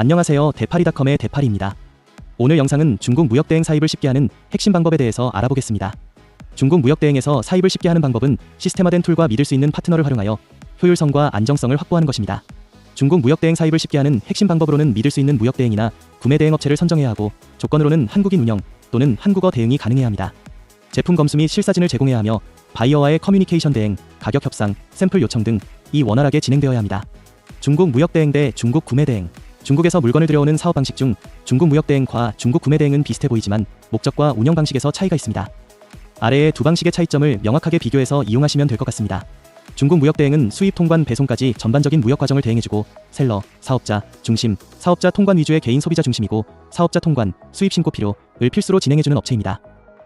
안녕하세요. 대파리닷컴의 대파리입니다. 오늘 영상은 중국 무역대행 사입을 쉽게 하는 핵심 방법에 대해서 알아보겠습니다. 중국 무역대행에서 사입을 쉽게 하는 방법은 시스템화된 툴과 믿을 수 있는 파트너를 활용하여 효율성과 안정성을 확보하는 것입니다. 중국 무역대행 사입을 쉽게 하는 핵심 방법으로는 믿을 수 있는 무역대행이나 구매대행 업체를 선정해야 하고 조건으로는 한국인 운영 또는 한국어 대응이 가능해야 합니다. 제품 검수 및 실사진을 제공해야 하며 바이어와의 커뮤니케이션 대행, 가격 협상, 샘플 요청 등 이 원활하게 진행되어야 합니다. 중국 무역대행 대 중국 구매대행 중국에서 물건을 들여오는 사업 방식 중 중국 무역 대행과 중국 구매 대행은 비슷해 보이지만 목적과 운영 방식에서 차이가 있습니다. 아래의 두 방식의 차이점을 명확하게 비교해서 이용하시면 될 것 같습니다. 중국 무역 대행은 수입 통관 배송까지 전반적인 무역 과정을 대행해주고 셀러, 사업자, 중심, 사업자 통관 위주의 개인 소비자 중심이고 사업자 통관, 수입 신고 필요를 필수로 진행해주는 업체입니다.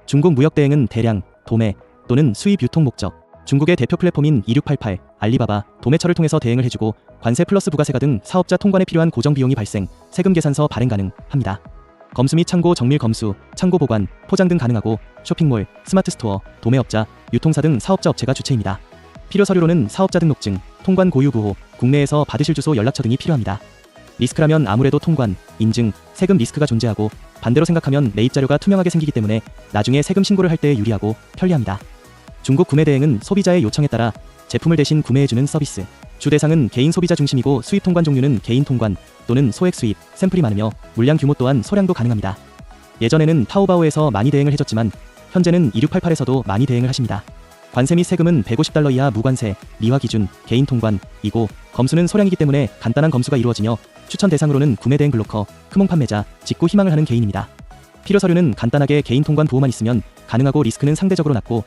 중국 무역 대행은 대량, 도매 또는 수입 유통 목적, 중국의 대표 플랫폼인 2688, 알리바바, 도매처를 통해서 대행을 해주고 관세 플러스 부가세가 등 사업자 통관에 필요한 고정 비용이 발생, 세금 계산서 발행 가능합니다. 검수 및 창고 정밀 검수, 창고 보관, 포장 등 가능하고 쇼핑몰, 스마트 스토어, 도매업자, 유통사 등 사업자 업체가 주체입니다. 필요 서류로는 사업자 등록증, 통관 고유 부호, 국내에서 받으실 주소 연락처 등이 필요합니다. 리스크라면 아무래도 통관, 인증, 세금 리스크가 존재하고 반대로 생각하면 매입 자료가 투명하게 생기기 때문에 나중에 세금 신고를 할 때 유리하고 편리합니다. 중국 구매 대행은 소비자의 요청에 따라 제품을 대신 구매해주는 서비스. 주 대상은 개인 소비자 중심이고 수입 통관 종류는 개인 통관 또는 소액 수입, 샘플이 많으며 물량 규모 또한 소량도 가능합니다. 예전에는 타오바오에서 많이 대행을 해줬지만 현재는 2688에서도 많이 대행을 하십니다. 관세 및 세금은 150달러 이하 무관세, 미화 기준, 개인 통관 이고 검수는 소량이기 때문에 간단한 검수가 이루어지며 추천 대상으로는 구매 대행 블로커, 크몽 판매자, 직구 희망을 하는 개인입니다. 필요 서류는 간단하게 개인 통관 부호만 있으면 가능하고 리스크는 상대적으로 낮고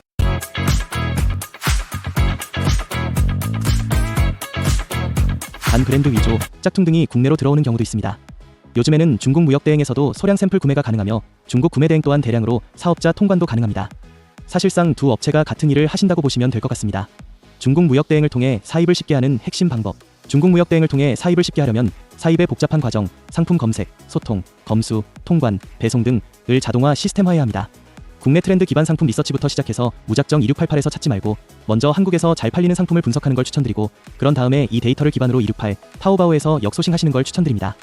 단 브랜드 위조, 짝퉁 등이 국내로 들어오는 경우도 있습니다. 요즘에는 중국 무역 대행에서도 소량 샘플 구매가 가능하며 중국 구매 대행 또한 대량으로 사업자 통관도 가능합니다. 사실상 두 업체가 같은 일을 하신다고 보시면 될 것 같습니다. 중국 무역 대행을 통해 사입을 쉽게 하는 핵심 방법. 중국 무역 대행을 통해 사입을 쉽게 하려면 사입의 복잡한 과정, 상품 검색, 소통, 검수, 통관, 배송 등을 자동화 시스템화해야 합니다. 국내 트렌드 기반 상품 리서치부터 시작해서 무작정 2688에서 찾지 말고 먼저 한국에서 잘 팔리는 상품을 분석하는 걸 추천드리고 그런 다음에 이 데이터를 기반으로 268 타오바오에서 역소싱 하시는 걸 추천드립니다.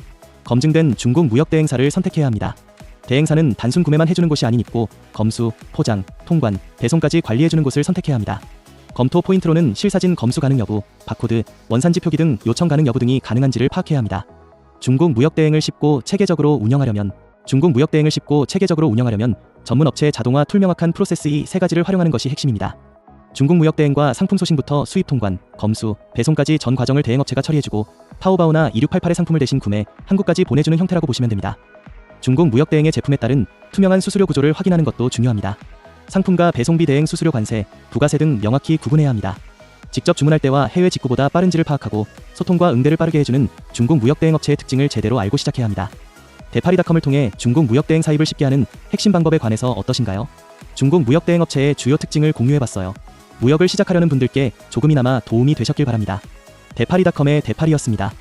검증된 중국 무역 대행사를 선택해야 합니다. 대행사는 단순 구매만 해주는 곳이 아닌 입고, 검수, 포장, 통관, 배송까지 관리해주는 곳을 선택해야 합니다. 검토 포인트로는 실사진 검수 가능 여부, 바코드, 원산지 표기 등 요청 가능 여부 등이 가능한지를 파악해야 합니다. 중국 무역 대행을 쉽고 체계적으로 운영하려면 중국 무역 대행을 쉽고 체계적으로 운영하려면 전문 업체의 자동화 툴 명확한 프로세스 이 세 가지를 활용하는 것이 핵심입니다. 중국 무역 대행과 상품 소싱부터 수입 통관, 검수, 배송까지 전 과정을 대행 업체가 처리해주고 타오바오나 2688의 상품을 대신 구매, 한국까지 보내주는 형태라고 보시면 됩니다. 중국 무역 대행의 제품에 따른 투명한 수수료 구조를 확인하는 것도 중요합니다. 상품과 배송비 대행 수수료 관세, 부가세 등 명확히 구분해야 합니다. 직접 주문할 때와 해외 직구보다 빠른지를 파악하고 소통과 응대를 빠르게 해주는 중국 무역 대행 업체의 특징을 제대로 알고 시작해야 합니다. 대파리닷컴을 통해 중국 무역 대행 사입을 쉽게 하는 핵심 방법에 관해서 어떠신가요? 중국 무역 대행 업체의 주요 특징을 공유해봤어요. 무역을 시작하려는 분들께 조금이나마 도움이 되셨길 바랍니다. 대파리닷컴의 대파리였습니다.